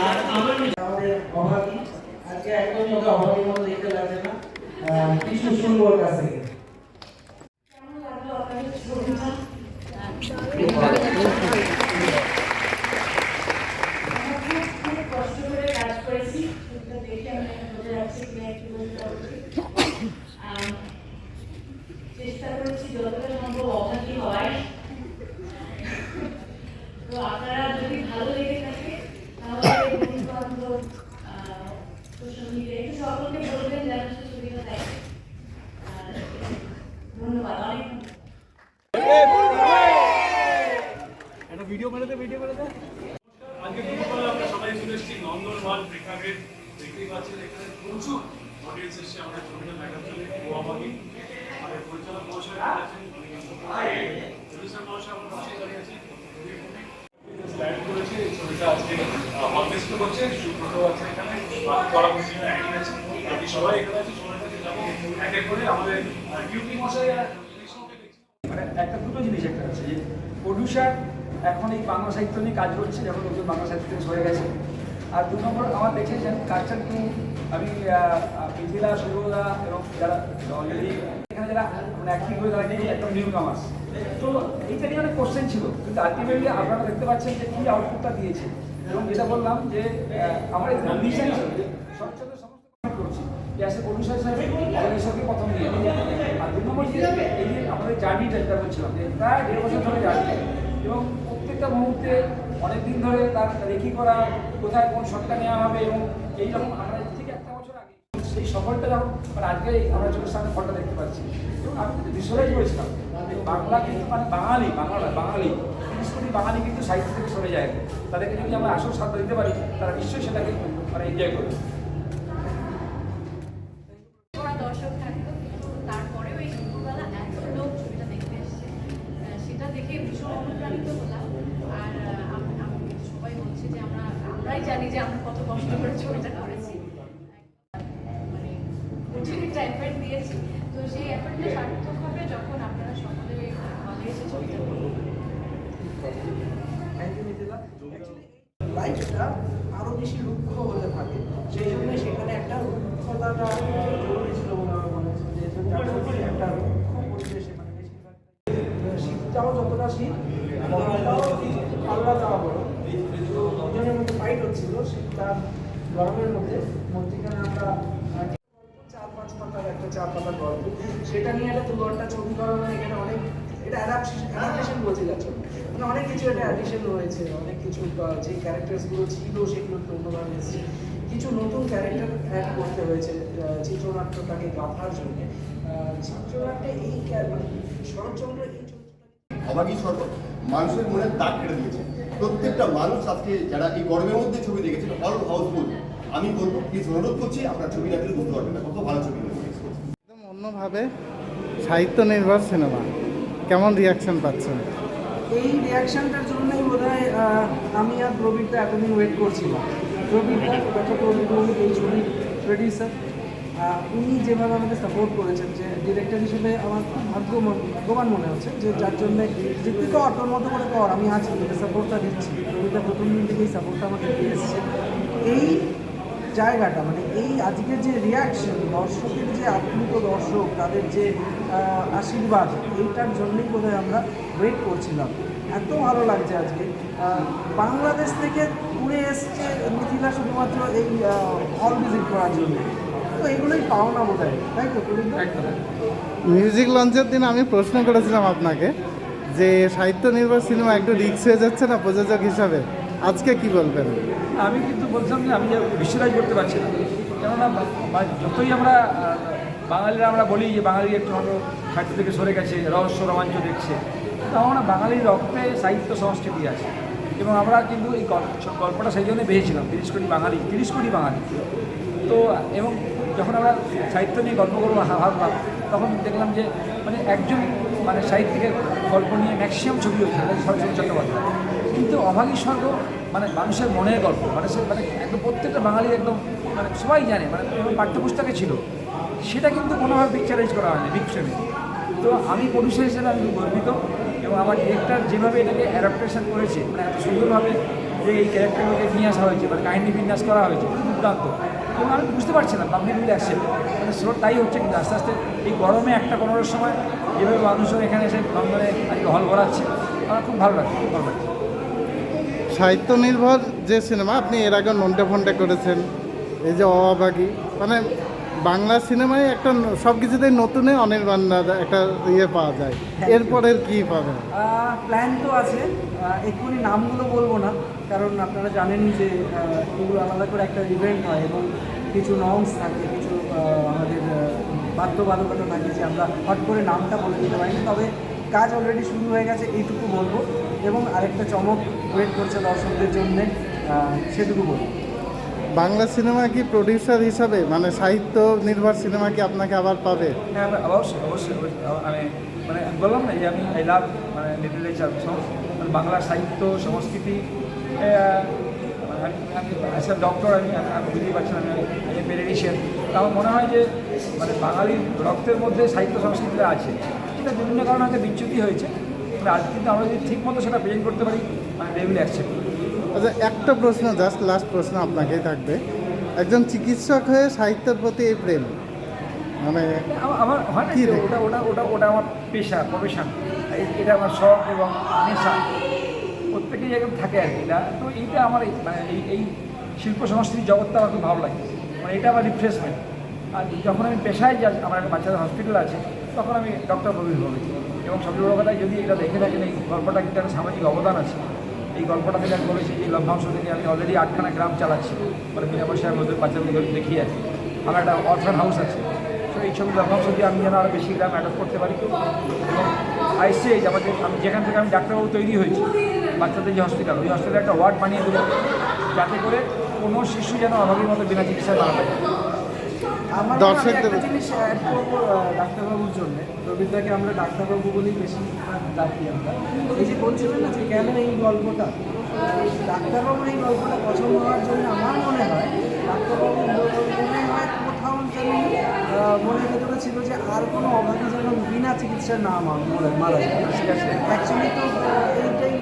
আর আমাদের অভাবী আজকে একদমই ওকে অভাবীর মতো দেখতে লাগছে না কিছু শুনব ওর কাছে কষ্ট করে কাজ করেছি দেখে আমি বোঝা যাচ্ছে আজকে দুপুরবেলা আমরা সবাই চলে এসেছি নন্দনবান প্রেক্ষাগৃহ। দেখতেই পাচ্ছেন এখানে প্রচুর অডিয়েন্স এসেছে আমাদের ছবিটা দেখার জন্য গোয়াবাগি আমাদের পরিচালক মহাশয় আছেন প্রডিউসার মহাশয় আমার পাশে দাঁড়িয়ে আছেন। স্লাইড করেছে এই ছবিটা আজকে হলমিস্ট করছে সুব্রত আছে এখানে করা মুসলিম অ্যাক্টিং আছে বাকি সবাই এখানে আছে সবাই কাছে যাব এক এক করে আমাদের ডিউটি মশাই মানে একটা দুটো জিনিস একটা আছে যে প্রডিউসার এখন এই বাংলা সাহিত্য নিয়ে কাজ করছে যখন লোকজন বাংলা সাহিত্য সরে গেছে। আর দু নম্বর আমার দেখেছেন কাজটা নিয়ে আমি মিথিলা সুরদা এবং যারা অলরেডি এখানে যারা মানে অ্যাক্টিং করে তারা কিন্তু একদম নিউ কামার্স তো এইটা নিয়ে অনেক কোশ্চেন ছিল, কিন্তু আলটিমেটলি আপনারা দেখতে পাচ্ছেন যে কী আউটপুটটা দিয়েছে। এবং যেটা বললাম যে আমার এই কন্ডিশন প্রথম আর দু নম্বর এই আমাদের জার্নিটা যেটা বলছিলাম যে প্রায় দেড় বছর ধরে জার্নি এবং প্রত্যেকটা মুহূর্তে অনেক দিন ধরে তার রেকি করা, কোথায় কোন শটটা নেওয়া হবে এবং এইরকম আমরা ঠিক একটা বছর আগে সেই সফলটা যখন মানে আজকে আমরা চোখের সামনে ফলটা দেখতে পাচ্ছি, এবং আমি কিন্তু ভিজুয়ালাইজ করেছিলাম বাংলা কিন্তু মানে বাঙালি, বাংলা বাঙালি তিরিশ কোটি বাঙালি কিন্তু সাহিত্য থেকে সরে যায়। তাদেরকে যদি আমরা আসল সাধ্য দিতে পারি, তারা নিশ্চয়ই সেটাকে মানে এনজয় করবে। যে আমরা কত কষ্ট করে ছবিটা করেছি। মানে কঠিন একটা এফার্ট দিয়েছি। তো সেই এফার্টটা সার্থক হবে যখন আপনারা সকলে এসে ছবিটা লাইফটা আরও বেশি রুক্ষ হতে থাকে সেই জন্য সেখানে একটা রুক্ষতাটা জরুরি ছিল বলে আমার মনে হচ্ছে একটা রুক্ষ পরিবেশে মানে বেশিরভাগ শীতটাও যতটা শীত গরমটাও পাল্লা দেওয়া বড় তো দুজনের মধ্যে ফাইট শীতটা গরমের মধ্যে আমরা চার পাঁচ একটা সেটা নিয়ে একটা দু ঘণ্টা মানে এখানে অনেক এটা মানে অনেক কিছু রয়েছে, অনেক কিছু যে ক্যারেক্টার্সগুলো ছিল সেগুলো অন্যভাবে এসেছে। কিছু নতুন ক্যারেক্টার অ্যাড করতে হয়েছে চিত্রনাট্যটাকে গাঁথার জন্য। চিত্রনাট্যে এই মানে শরৎচন্দ্র এই চরিত্রটাকে অবাগী স্বর্গ মানুষের মনে দাগ কেটে দিয়েছে। প্রত্যেকটা মানুষ আজকে যারা এই গরমের মধ্যে ছবি দেখেছেন অল হাউসফুল আমি বলব প্লিজ অনুরোধ করছি আপনার ছবি না দিলে বুঝতে পারবেন না কত ভালো ছবি একদম অন্যভাবে সাহিত্য নির্ভর সিনেমা। কেমন রিয়াকশন পাচ্ছেন? এই রিয়াকশনটার জন্যই বোধ হয় আমি আর প্রবীরটা এতদিন ওয়েট করছিলাম। প্রবীরটা ডক্টর প্রবীর এই ছবির প্রডিউসার উনি যেভাবে আমাকে সাপোর্ট করেছেন, যে ডিরেক্টর হিসেবে আমার খুব ভাগ্য ভাগ্যবান মনে হচ্ছে, যে যার জন্য যে তুই কর তোর মতো করে কর, আমি আছি, তোকে সাপোর্টটা দিচ্ছি প্রবীরটা প্রথম দিন থেকেই সাপোর্টটা আমাকে দিয়ে এসছে। এই জায়গাটা মানে এই আজকের যে রিয়াকশন দর্শকের যে আপ্লুত দর্শক, তাদের যে আশীর্বাদ, এইটার জন্যই বোধহয় আমরা ওয়েট করছিলাম। এত ভালো লাগছে আজকে। বাংলাদেশ থেকে উড়ে এসছে মিথিলা শুধুমাত্র এই হল ভিজিট করার জন্য। তো এগুলোই পাওনা বোধ হয় তাই তো মিউজিক লঞ্চের দিন আমি প্রশ্ন করেছিলাম আপনাকে যে সাহিত্য নির্ভর সিনেমা একটু রিক্স হয়ে যাচ্ছে না প্রযোজক হিসাবে? আজকে কি বলবেন? আমি কিন্তু বলছিলাম যে আমি বিশ্বাস করতে পারছি না। কেননা যতই আমরা বাঙালিরা আমরা বলি যে বাঙালি একটু হয়তো সাহিত্য থেকে সরে গেছে রহস্য রোমাঞ্চ দেখছে কিন্তু আমরা বাঙালির রক্তে সাহিত্য সংস্কৃতি আছে। এবং আমরা কিন্তু এই গল্প গল্পটা সেই জন্য বেঁচেছিলাম তিরিশ কোটি বাঙালি তিরিশ কোটি বাঙালি। তো এবং যখন আমরা সাহিত্য নিয়ে গল্প করব ভাবলাম তখন দেখলাম যে মানে একজন মানে সাহিত্যিকের গল্প নিয়ে ম্যাক্সিমাম ছবি হয়েছে শরৎচন্দ্র চট্টোপাধ্যায়। কিন্তু অভাগী স্বর্গ মানে মানুষের মনের গল্প মানে সে মানে একদম প্রত্যেকটা বাঙালি একদম মানে সবাই জানে মানে পাঠ্যপুস্তকে ছিল। সেটা কিন্তু কোনোভাবে পিকচারাইজ করা হয়নি বিগ তো আমি প্রডিউসার হিসেবে আমি গর্বিত এবং আমার ডিরেক্টর যেভাবে এটাকে অ্যাডাপ্টেশন করেছে মানে এত সুন্দরভাবে যে এই ক্যারেক্টারগুলোকে নিয়ে আসা হয়েছে মানে কাহিনী বিন্যাস করা হয়েছে দুর্দান্ত। এবং আমি বুঝতে পারছিলাম পাবলিক মিলে আসছে মানে স্রোত তাই হচ্ছে কিন্তু আস্তে আস্তে এই গরমে একটা পনেরোর সময় যেভাবে মানুষজন এখানে এসে লন্ডনে আজকে হল ভরাচ্ছে আমার খুব ভালো লাগছে, খুব ভালো লাগছে। সাহিত্য নির্ভর যে সিনেমা, আপনি এর আগে নন্টে ফন্টে করেছেন, এই যে অবাগী মানে বাংলা সিনেমায় একটা সব কিছুতেই নতুনে অনির্বাণার একটা ইয়ে পাওয়া যায়। এরপরের কি পাবেন প্ল্যান তো আছে। এক্ষুনি নামগুলো বলব না, কারণ আপনারা জানেন যে এগুলো আলাদা করে একটা ইভেন্ট হয় এবং কিছু নর্মস থাকে, কিছু আমাদের বাধ্যবাধকতা থাকে যে আমরা হট করে নামটা বলে দিতে পারি না তবে কাজ অলরেডি শুরু হয়ে গেছে, এইটুকু বলব। এবং আরেকটা চমক ওয়েট করছে দর্শকদের জন্যে সেটুকু বলব। বাংলা সিনেমা কি প্রডিউসার হিসাবে মানে সাহিত্য নির্ভর সিনেমা কি আপনাকে আবার পাবে? হ্যাঁ আমি অবশ্যই অবশ্যই অবশ্যই। আমি মানে বললাম না যে আমি আই লাভ মানে লিটারেচার মানে বাংলা সাহিত্য সংস্কৃতি আহ, আমি ডক্টর আমি আমি- বুঝতেই পারছি না, আমি মেডিটেশিয়ান আমার মনে হয় যে মানে বাঙালির রক্তের মধ্যে সাহিত্য সংস্কৃতিটা আছে। সেটা বিভিন্ন কারণে হয়তো বিচ্যুতি হয়েছে কিন্তু আজ কিন্তু আমরা যদি ঠিক মতো সেটা প্রেজেন্ট করতে পারি মানে দে উইল অ্যাকসেপ্ট আচ্ছা একটা প্রশ্ন জাস্ট লাস্ট প্রশ্ন আপনাকেই থাকবে। একজন চিকিৎসক হয়ে সাহিত্যের প্রতি এই প্রেম মানে আমার- আমার হয় না কি ওটা ওটা ওটা ওটা আমার পেশা প্রফেশন এটা আমার শখ এবং নেশা। প্রত্যেকেই এরকম থাকে আর কি। এটা তো এইটা আমার এই- মানে এই এই শিল্প সংস্কৃতি জগৎটা আমার খুব ভালো লাগে। মানে এটা আমার রিফ্রেশমেন্ট আর যখন আমি পেশায় যাই আমার একটা বাচ্চাদের হসপিটাল আছে তখন আমি ডক্টর প্রবীর হবে এবং সবচেয়ে বড় কথা যদি এটা দেখে থাকেন এই গল্পটা কিন্তু একটা সামাজিক অবদান আছে এই গল্পটা থেকে আমি বলেছি যে লভ্যাংশ থেকে আমি অলরেডি আটখানা গ্রাম চালাচ্ছি। মানে বিনা পয়সায় মধ্যে বাচ্চাদের দেখিয়ে আছি আমার একটা অরফান হাউস আছে। তো এই ছবি লভ্যাংশ দিয়ে আমি যেন আরও বেশি গ্রাম অ্যাডপ্ট করতে পারি। এবং আইসে আমাদের আমি যেখান থেকে আমি ডাক্তারবাবু তৈরি হয়েছি, বাচ্চাদের যে হসপিটাল ওই হসপিটালে একটা ওয়ার্ড বানিয়ে দেবো যাতে করে কোনো শিশু যেন অভাবের মতো বিনা চিকিৎসায় মারা যায়। দর্শকদের- জিনিস অ্যাড করব ডাক্তারবাবুর জন্য। রবীন্দ্রকে আমরা ডাক্তারবাবু বলেই বেশি ডাকি আমরা। এই যে বলছিলেন না যে কেন এই গল্পটা? এই ডাক্তারবাবুর এই গল্পটা পছন্দ হওয়ার জন্য আমার মনে হয় ডাক্তারবাবু মনে হয় কোথাও যেন আহ, মনের ভেতরে ছিল যে আর কোনো অভাবী যেন বিনা চিকিৎসায় না মারা যায়। অ্যাকচুয়ালি তো এইটাই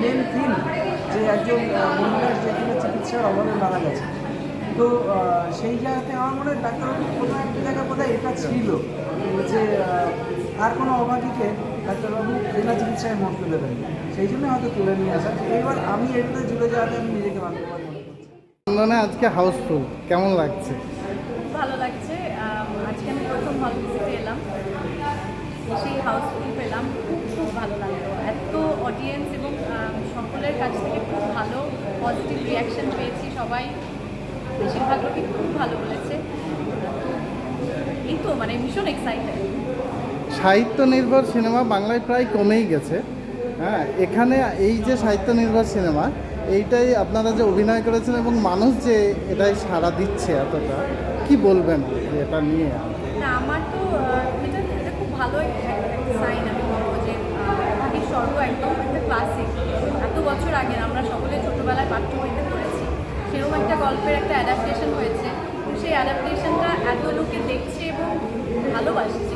মেন থিম যে একজন মহিলার যেখানে চিকিৎসার অভাবে মারা গেছে। তো সেই জায়গাতে আমার মনে হয় ডাক্তারবাবু কোনো একটা জায়গায় বোধহয় এটা ছিল যে আর কোনো অভাগীকে ডাক্তারবাবু বিনা চিকিৎসায় মরতে দেবেন। সেই জন্য হয়তো তুলে নিয়ে আসা। এইবার আমি এটাতে জুড়ে যাওয়াতে আমি নিজেকে ভাগ্যবান মনে করছি। আজকে হাউসফুল। কেমন লাগছে? খুব ভালো লাগছে। আজকে আমি প্রথম হল ভিজিটে এলাম। সেই হাউসফুল পেলাম। খুব খুব ভালো লাগল। এত অডিয়েন্স এবং সকলের কাছ থেকে খুব ভালো পজিটিভ রিয়াকশন পেয়েছি সবাই। বেশিরভাগ লোকই খুব ভালো বলেছে। তো এই তো মানে ভীষণ এক্সাইটেড সাহিত্য নির্ভর সিনেমা বাংলায় প্রায় কমেই গেছে। হ্যাঁ এখানে এই যে সাহিত্য নির্ভর সিনেমা এইটাই আপনারা যে অভিনয় করেছেন এবং মানুষ যে এটাই সাড়া দিচ্ছে এতটা কি বলবেন এটা নিয়ে? না আমার তো এটা এটা খুব ভালো একটা সাইন আমি বলব যে স্বর্গ একদম একটা ক্লাসিক এত বছর আগে আমরা সকলে ছোটোবেলায় পাঠ্য বইতে সেরকম একটা গল্পের একটা অ্যাডাপ্টেশন হয়েছে। সেই অ্যাডাপ্টেশনটা এত লোকে দেখছে এবং ভালোবাসছে।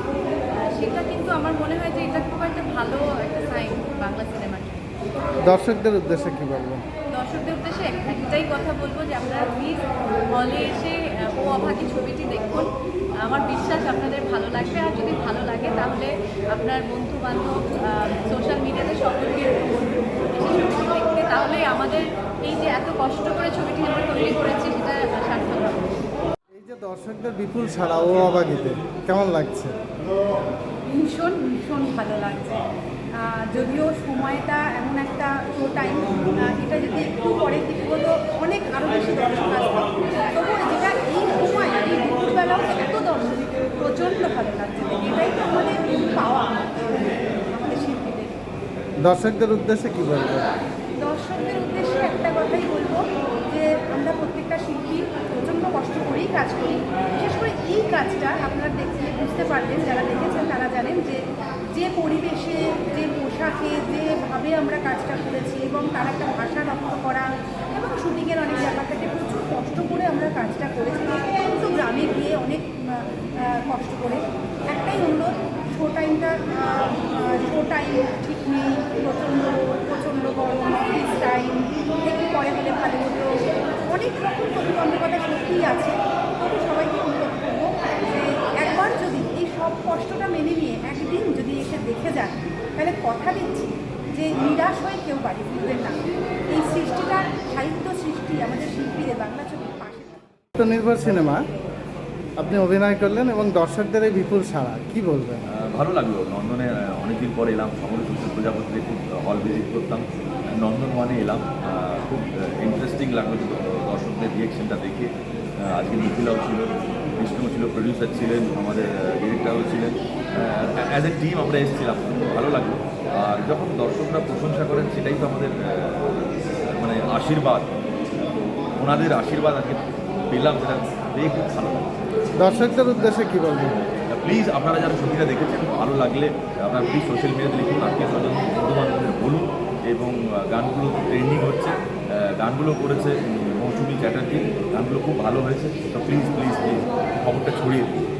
সেটা কিন্তু আমার মনে হয় যে এটা খুব একটা ভালো একটা সাইন বাংলা সিনেমার। দর্শকদের উদ্দেশ্যে কি বলবেন দর্শকদের উদ্দেশ্যে এক- একটাই কথা বলব যে আপনারা প্লিজ হলে এসে ও অভাগী ছবিটি দেখুন। আমার বিশ্বাস আপনাদের ভালো লাগবে। আর যদি ভালো লাগে তাহলে আপনার বন্ধু বান্ধব সোশ্যাল মিডিয়াতে সকলকে বলুন এসে ছবিটি দেখতে তাহলে আমাদের এই যে এত কষ্ট করে ছবিটি আমরা তৈরি করেছি সেটা সার্থক এই যে দর্শকদের বিপুল ছাড়া ও অবাগিতে কেমন লাগছে? ভীষণ ভীষণ ভালো লাগছে। যদিও সময়টা এমন একটা শো টাইম এটা যদি একটু পরের দিকে হতো অনেক আরও বেশি দর্শক আসতো তবুও যেটা এই সময় এই দুপুরবেলাও এত দর্শক প্রচণ্ড ভালো লাগছে। এটাই তো আমাদের পাওয়া আমাদের শিল্পীদের। দর্শকদের উদ্দেশ্যে কি বলব? দর্শকদের উদ্দেশ্যে একটা কথাই যে আমরা প্রত্যেকটা শিল্পী প্রচণ্ড কষ্ট করেই কাজ করি। বিশেষ করে এই কাজটা আপনারা দেখছেন বুঝতে পারবেন, যারা দেখেছেন তারা জানেন যে যে পরিবেশে, যে পোশাকে, যেভাবে আমরা কাজটা করেছি এবং তার একটা ভাষা রক্ষা করা এবং শুটিংয়ের অনেক ব্যাপারটাকে প্রচুর কষ্ট করে আমরা কাজটা করেছি অত্যন্ত গ্রামে গিয়ে অনেক আহ, আহ, কষ্ট করে একটাই অনুরোধ শো টাইমটা শো টাইম ঠিক নেই প্রচণ্ড রোদ, প্রচণ্ড গরম অফিস টাইম একটু পরে হলে ভালো হতো অনেক রকম সত্যিই আছে। তবু সবাইকে অনুরোধ করব যে একবার যদি এই সব কষ্টটা মেনে নিয়ে একদিন যদি এসে দেখে যান তাহলে কথা দিচ্ছি যে নিরাশ হয়ে কেউ বাড়ি ফিরবেন না। এই সৃষ্টিটা সাহিত্য সৃষ্টি আমাদের শিল্পীদের বাংলা ছবির পাশে। নির্ভর সিনেমা আপনি অভিনয় করলেন এবং দর্শকদের এই বিপুল সাড়া কি বলবেন? ভালো লাগল। নন্দনে অনেকদিন পর এলাম। সমরেশ প্রজাপতিতে খুব হল ভিজিট করতাম। নন্দন ওয়ানে এলাম খুব ইন্টারেস্টিং লাগল দর্শকদের রিয়েকশনটা দেখে। আজকে মিথিলাও ছিল বিষ্ণু ছিল প্রডিউসার ছিলেন আমাদের ডিরেক্টরও ছিলেন। অ্যাজ এ টিম আমরা এসেছিলাম ভালো লাগল। আর যখন দর্শকরা প্রশংসা করেন সেটাই তো আমাদের মানে আশীর্বাদ। ওনাদের আশীর্বাদ আজকে পেলাম সেটা পেয়ে খুব ভালো দর্শকদের উদ্দেশ্যে কী বলবেন প্লিজ আপনারা যারা ছবিটা দেখেছেন ভালো লাগলে আপনারা প্লিজ সোশ্যাল মিডিয়াতে লিখুন আত্মীয় স্বজন বন্ধু বান্ধবদের বলুন এবং গানগুলো ট্রেন্ডিং হচ্ছে। গানগুলো করেছে, মৌসুমি চ্যাটার্জি, গানগুলো খুব ভালো হয়েছে। তো প্লিজ প্লিজ প্লিজ খবরটা ছড়িয়ে দিন।